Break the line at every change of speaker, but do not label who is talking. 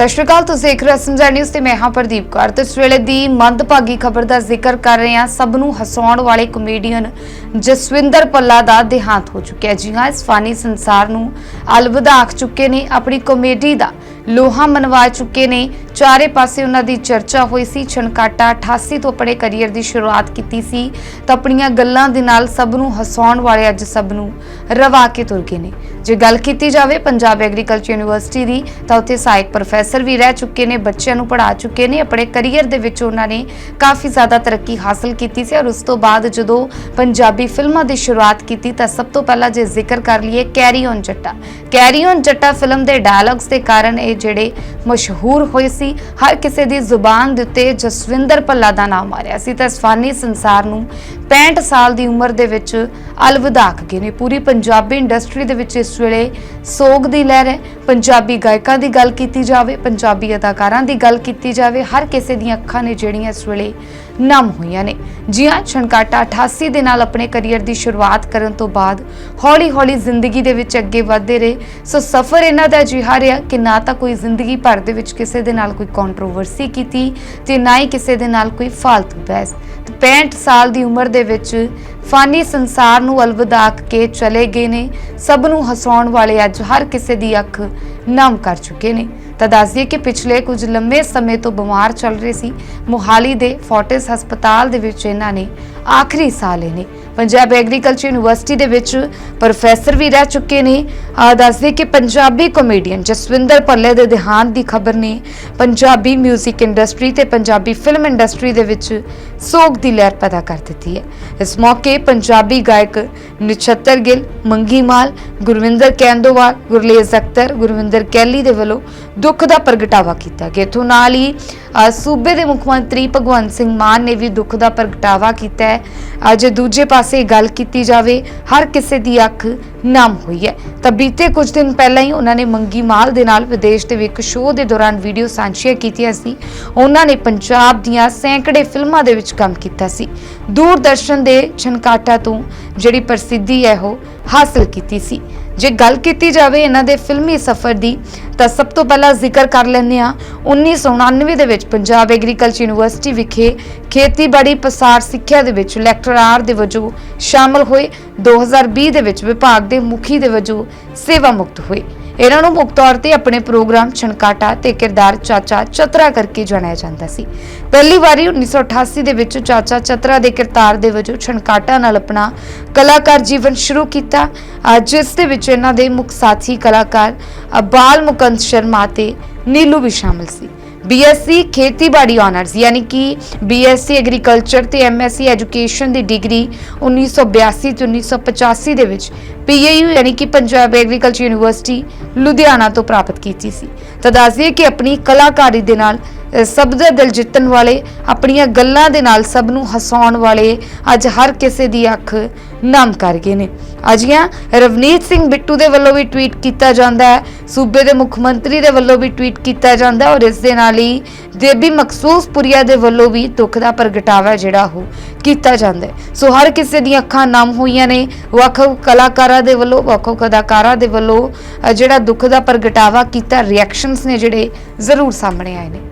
ਸਤਿ ਸ਼੍ਰੀ ਅਕਾਲ ਤੁਸੀਂ ਦੇਖ ਰਹੇ ਸਮਝਾ ਨਿਊਜ਼ ਤੇ ਮੈਂ ਹਾਂ ਪ੍ਰਦੀਪ ਕੌਰ। ਤੇ ਇਸ ਵੇਲੇ ਦੀ ਮੰਦਭਾਗੀ ਖਬਰ ਦਾ ਜ਼ਿਕਰ ਕਰ ਰਹੇ ਹਾਂ ਸਭ ਨੂੰ ਹਸਾਉਣ ਵਾਲੇ ਕਮੇਡੀਅਨ ਜਸਵਿੰਦਰ ਪੱਲਾ ਦਾ ਦੇਹਾਂਤ ਹੋ ਚੁੱਕਿਆ ਜੀ ਹਾਂ, ਇਸ ਫਾਨੀ ਸੰਸਾਰ ਨੂੰ ਅਲਵਿਦਾ ਆਖ ਚੁੱਕੇ ਨੇ, ਆਪਣੀ ਕਮੇਡੀ ਦਾ ਲੋਹਾ ਮਨਵਾ ਚੁੱਕੇ ਨੇ। ਚਾਰੇ ਪਾਸੇ ਉਹਨਾਂ ਦੀ ਚਰਚਾ ਹੋਈ ਸੀ, ਛਣਕਾਟਾ 88 ਤੋਂ ਆਪਣੇ ਕੈਰੀਅਰ ਦੀ ਸ਼ੁਰੂਆਤ ਕੀਤੀ ਸੀ। ਤਾਂ ਆਪਣੀਆਂ ਗੱਲਾਂ ਦੇ ਨਾਲ ਸਭ ਨੂੰ ਹਸਾਉਣ ਵਾਲੇ ਅੱਜ ਸਭ ਨੂੰ ਰਵਾ ਕੇ ਤੁਰ ਗਏ ਨੇ। ਜੇ ਗੱਲ ਕੀਤੀ ਜਾਵੇ ਪੰਜਾਬ ਐਗਰੀਕਲਚਰ ਯੂਨੀਵਰਸਿਟੀ ਦੀ, ਤਾਂ ਉੱਥੇ ਸਹਾਇਕ ਪ੍ਰੋਫੈਸਰ ਵੀ ਰਹਿ ਚੁੱਕੇ ਨੇ, ਬੱਚਿਆਂ ਨੂੰ ਪੜ੍ਹਾ ਚੁੱਕੇ ਨੇ, ਆਪਣੇ ਕੈਰੀਅਰ ਦੇ ਵਿੱਚ ਉਹਨਾਂ ਨੇ ਕਾਫੀ ਜ਼ਿਆਦਾ ਤਰੱਕੀ ਹਾਸਲ ਕੀਤੀ ਸੀ ਔਰ ਉਸ ਤੋਂ ਬਾਅਦ ਜਦੋਂ ਪੰਜਾਬੀ ਫਿਲਮਾਂ ਦੀ ਸ਼ੁਰੂਆਤ ਕੀਤੀ, ਤਾਂ ਸਭ ਤੋਂ ਪਹਿਲਾਂ ਜੇ ਜ਼ਿਕਰ ਕਰ ਲਈਏ carry on Jatta. Carry on Jatta film ਦੇ ਡਾਇਲੌਗਸ ਦੇ ਕਾਰਨ ਇਹ ਜਿਹੜੇ ਮਸ਼ਹੂਰ ਹੋਏ ਸੀ, ਹਰ ਕਿਸੇ ਦੀ ਜ਼ੁਬਾਨ ਦੇ ਉੱਤੇ ਜਸਵਿੰਦਰ ਭੱਲਾ ਦਾ ਨਾਮ ਆ ਰਿਹਾ ਸੀ, ਤਾਂ ਇਸ ਫਾਨੀ ਸੰਸਾਰ ਨੂੰ 65 ਸਾਲ ਦੀ ਉਮਰ ਦੇ ਵਿੱਚ ਅਲਵਿਦਾ ਗਏ ਨੇ। ਪੂਰੀ ਪੰਜਾਬੀ ਇੰਡਸਟਰੀ ਦੇ ਵਿੱਚ ਇਸ ਵੇਲੇ ਸੋਗ ਦੀ ਲਹਿਰ ਹੈ। ਪੰਜਾਬੀ ਗਾਇਕਾਂ ਦੀ ਗੱਲ ਕੀਤੀ ਜਾਵੇ, ਪੰਜਾਬੀ ਅਦਾਕਾਰਾਂ ਦੀ ਗੱਲ ਕੀਤੀ ਜਾਵੇ, ਹਰ ਕਿਸੇ ਦੀਆਂ ਅੱਖਾਂ ਨੇ ਜਿਹੜੀਆਂ ਇਸ ਵੇਲੇ ਨਮ ਹੋਈਆਂ ਨੇ। ਜੀ ਹਾਂ ਛਣਕਾਟਾ 88 ਦੇ ਨਾਲ ਆਪਣੇ ਕੈਰੀਅਰ ਦੀ ਸ਼ੁਰੂਆਤ ਕਰਨ ਤੋਂ ਬਾਅਦ ਹੌਲੀ-ਹੌਲੀ ਜ਼ਿੰਦਗੀ ਦੇ ਵਿੱਚ ਅੱਗੇ ਵਧਦੇ ਰਹੇ। ਸੋ ਸਫ਼ਰ ਇਹਨਾਂ ਦਾ ਅਜਿਹਾ ਰਿਹਾ ਕਿ ਨਾ ਤਾਂ ਕੋਈ ਜ਼ਿੰਦਗੀ ਭਰ ਦੇ ਵਿੱਚ ਕਿਸੇ ਦੇ ਨਾਲ ਕੋਈ ਕੰਟਰੋਵਰਸੀ ਕੀਤੀ ਤੇ ਨਾ ਹੀ ਕਿਸੇ ਦੇ ਨਾਲ ਕੋਈ ਫਾਲਤੂ ਬਹਿਸ। 65 ਸਾਲ ਦੀ ਉਮਰ ਦੇ ਵਿੱਚ ਫਾਨੀ ਸੰਸਾਰ ਨੂੰ ਅਲਵਿਦਾ ਕੇ ਚਲੇ ਗਏ ਨੇ। ਸਭ ਨੂੰ ਹਸਾਉਣ ਵਾਲੇ ਅੱਜ ਹਰ ਕਿਸੇ ਦੀ ਅੱਖ ਨਮ ਕਰ ਚੁੱਕੇ ਨੇ। ਤਾਂ ਦੱਸ ਦਈਏ ਕਿ ਪਿਛਲੇ ਕੁਝ ਲੰਮੇ ਸਮੇਂ ਤੋਂ ਬਿਮਾਰ ਚੱਲ ਰਹੇ ਸੀ। ਮੋਹਾਲੀ ਦੇ ਫੋਰਟਿਸ ਹਸਪਤਾਲ ਦੇ ਵਿੱਚ ਇਹਨਾਂ ਨੇ ਆਖਰੀ ਸਾਹ ਇਹ ਨੇ। ਪੰਜਾਬ ਐਗਰੀਕਲਚਰ ਯੂਨੀਵਰਸਿਟੀ ਦੇ ਵਿੱਚ ਪ੍ਰੋਫੈਸਰ ਵੀ ਰਹਿ ਚੁੱਕੇ ਨੇ। ਆ ਦੱਸ ਕਿ ਪੰਜਾਬੀ ਕਾਮੇਡੀਅਨ ਜਸਵਿੰਦਰ ਪੱਲੇ ਦੇ ਦੇਹਾਂਤ ਦੀ ਖਬਰ ਨੇ। ਪੰਜਾਬੀ 뮤직 ਇੰਡਸਟਰੀ ਤੇ ਪੰਜਾਬੀ ਫਿਲਮ ਇੰਡਸਟਰੀ ਦੇ ਵਿੱਚ ਸੋਗ ਦੀ ਲਹਿਰ ਪੈਦਾ ਕਰ ਦਿੱਤੀ ਹੈ। ਇਸ ਮੌਕੇ ਪੰਜਾਬੀ ਗਾਇਕ ਨਿਛੱਤਰ ਗਿੱਲ ਮੰਗੀ ਮਾਲ ਗੁਰਵਿੰਦਰ ਕੈਂਦੋਵਾਲ ਗੁਰਲੇਜ਼ ਅਖਤਰ ਗੁਰਵਿੰਦਰ ਕੈਲੀ ਦੇ ਵੱਲੋਂ ਦੁੱਖ ਦਾ ਪ੍ਰਗਟਾਵਾ ਕੀਤਾ ਗਿਆ। ਇਥੋਂ ਨਾਲ ਹੀ ਅ, ਸੂਬੇ ਦੇ ਮੁੱਖ ਮੰਤਰੀ ਭਗਵੰਤ ਸਿੰਘ ਮਾਨ ਨੇ ਵੀ ਦੁੱਖ ਦਾ ਪ੍ਰਗਟਾਵਾ ਕੀਤਾ ਹੈ। ਅੱਜ ਦੂਜੇ ਪਾਸੇ ਗੱਲ ਕੀਤੀ ਜਾਵੇ, ਹਰ ਕਿਸੇ ਦੀ ਅੱਖ ਨਮ ਹੋਈ ਹੈ। ਤਾਂ ਬੀਤੇ ਕੁਝ ਦਿਨ ਪਹਿਲਾਂ ਹੀ ਉਹਨਾਂ ਨੇ ਮੰਗੀ ਮਾਲ ਦੇ ਨਾਲ ਵਿਦੇਸ਼ ਦੇ ਇੱਕ ਸ਼ੋਅ ਦੇ ਦੌਰਾਨ ਵੀਡੀਓ ਸਾਂਝੀਆਂ ਕੀਤੀਆਂ ਸੀ। ਉਹਨਾਂ ਨੇ ਪੰਜਾਬ ਦੀਆਂ ਸੈਂਕੜੇ ਫਿਲਮਾਂ ਦੇ ਵਿੱਚ ਕੰਮ ਕੀਤਾ ਸੀ। ਦੂਰਦਰਸ਼ਨ ਦੇ ਛਨਕਾਟਾ ਤੋਂ ਜਿਹੜੀ ਪ੍ਰਸਿੱਧੀ ਹੈ ਉਹ ਹਾਸਲ ਕੀਤੀ ਸੀ। ਜੇ ਗੱਲ ਕੀਤੀ ਜਾਵੇ ਇਹਨਾਂ ਦੇ ਫਿਲਮੀ ਸਫ਼ਰ ਦੀ, ਤਾਂ ਸਭ ਤੋਂ ਪਹਿਲਾਂ ਜ਼ਿਕਰ ਕਰ ਲੈਂਦੇ ਆ 1999 ਦੇ ਵਿੱਚ ਪੰਜਾਬ ਐਗਰੀਕਲਚਰ ਯੂਨੀਵਰਸਿਟੀ ਵਿਖੇ ਖੇਤੀਬਾੜੀ ਪਸਾਰ ਸਿੱਖਿਆ ਦੇ ਵਿੱਚ ਲੈਕਚਰਾਰ ਦੇ ਵਜੋਂ ਸ਼ਾਮਲ ਹੋਏ। 2020 ਦੇ ਵਿੱਚ ਵਿਭਾਗ ਦੇ ਮੁਖੀ ਦੇ ਵਜੋਂ ਸੇਵਾ ਮੁਕਤ ਹੋਏ। ਇਹਨਾਂ ਨੂੰ ਮੁੱਖ ਤੌਰ ਤੇ ਆਪਣੇ ਪ੍ਰੋਗਰਾਮ ਛਣਕਾਟਾ ਤੇ ਕਿਰਦਾਰ ਚਾਚਾ ਚਤਰਾ ਕਰਕੇ ਜਾਣਿਆ ਜਾਂਦਾ ਸੀ। ਪਹਿਲੀ ਵਾਰੀ 1988 ਦੇ ਵਿੱਚ ਚਾਚਾ ਚਤਰਾ ਦੇ ਕਿਰਦਾਰ ਦੇ ਵਜੋਂ ਛਣਕਾਟਾ ਨਾਲ ਆਪਣਾ ਕਲਾਕਾਰ ਜੀਵਨ ਸ਼ੁਰੂ ਕੀਤਾ। ਜਿਸ ਦੇ ਵਿੱਚ ਇਹਨਾਂ ਦੇ ਮੁੱਖ ਸਾਥੀ ਕਲਾਕਾਰ ਅਹ ਬਾਲ ਮੁਕੰਦ ਸ਼ਰਮਾ ਤੇ ਨੀਲੂ ਵੀ ਸ਼ਾਮਲ ਸੀ। ਬੀਐਸਸੀ ਖੇਤੀਬਾੜੀ ਆਨਰਸ ਯਾਨੀ ਕਿ ਬੀਐਸਸੀ ਐਗਰੀਕਲਚਰ ਤੇ ਐਮਐਸਸੀ ਐਜੂਕੇਸ਼ਨ ਦੀ ਡਿਗਰੀ 1982 ਤੇ 1985 ਦੇ ਵਿੱਚ ਪੀਏਯੂ ਯਾਨੀ ਕਿ ਪੰਜਾਬ ਐਗਰੀਕਲਚਰ ਯੂਨੀਵਰਸਿਟੀ ਲੁਧਿਆਣਾ ਤੋਂ ਪ੍ਰਾਪਤ ਕੀਤੀ ਸੀ। ਤਾਂ ਦੱਸਦੀਏ ਕਿ ਆਪਣੀ ਕਲਾਕਾਰੀ ਦੇ ਨਾਲ ਅਹ ਸਭ ਦਾ ਦਿਲ ਜਿੱਤਣ ਵਾਲੇ, ਆਪਣੀਆਂ ਗੱਲਾਂ ਦੇ ਨਾਲ ਸਭ ਨੂੰ ਹਸਾਉਣ ਵਾਲੇ ਅੱਜ ਹਰ ਕਿਸੇ ਦੀ ਅੱਖ ਨਮ ਕਰ ਗਏ ਨੇ। ਅਜਿਹਾ ਰਵਨੀਤ ਸਿੰਘ ਬਿੱਟੂ ਦੇ ਵੱਲੋਂ ਵੀ ਟਵੀਟ ਕੀਤਾ ਜਾਂਦਾ ਹੈ, ਸੂਬੇ ਦੇ ਮੁੱਖ ਮੰਤਰੀ ਦੇ ਵੱਲੋਂ ਵੀ ਟਵੀਟ ਕੀਤਾ ਜਾਂਦਾ ਔਰ ਇਸ ਦੇ ਨਾਲ ਹੀ ਦੇਬੀ ਮਕਸੂਸ ਪੁਰੀਆ ਦੇ ਵੱਲੋਂ ਵੀ ਦੁੱਖ ਦਾ ਪ੍ਰਗਟਾਵਾ ਜਿਹੜਾ ਉਹ ਕੀਤਾ ਜਾਂਦਾ ਸੋ ਹਰ ਕਿਸੇ ਦੀਆਂ ਅੱਖਾਂ ਨਮ ਹੋਈਆਂ ਨੇ ਵੱਖ ਵੱਖ ਕਲਾਕਾਰਾਂ ਦੇ ਵੱਲੋਂ ਵੱਖ ਵੱਖ ਅਦਾਕਾਰਾਂ ਦੇ ਵੱਲੋਂ ਜਿਹੜਾ ਦੁੱਖ ਦਾ ਪ੍ਰਗਟਾਵਾ ਕੀਤਾ ਰਿਐਕਸ਼ਨਸ ਨੇ ਜਿਹੜੇ ਜ਼ਰੂਰ ਸਾਹਮਣੇ ਆਏ ਨੇ।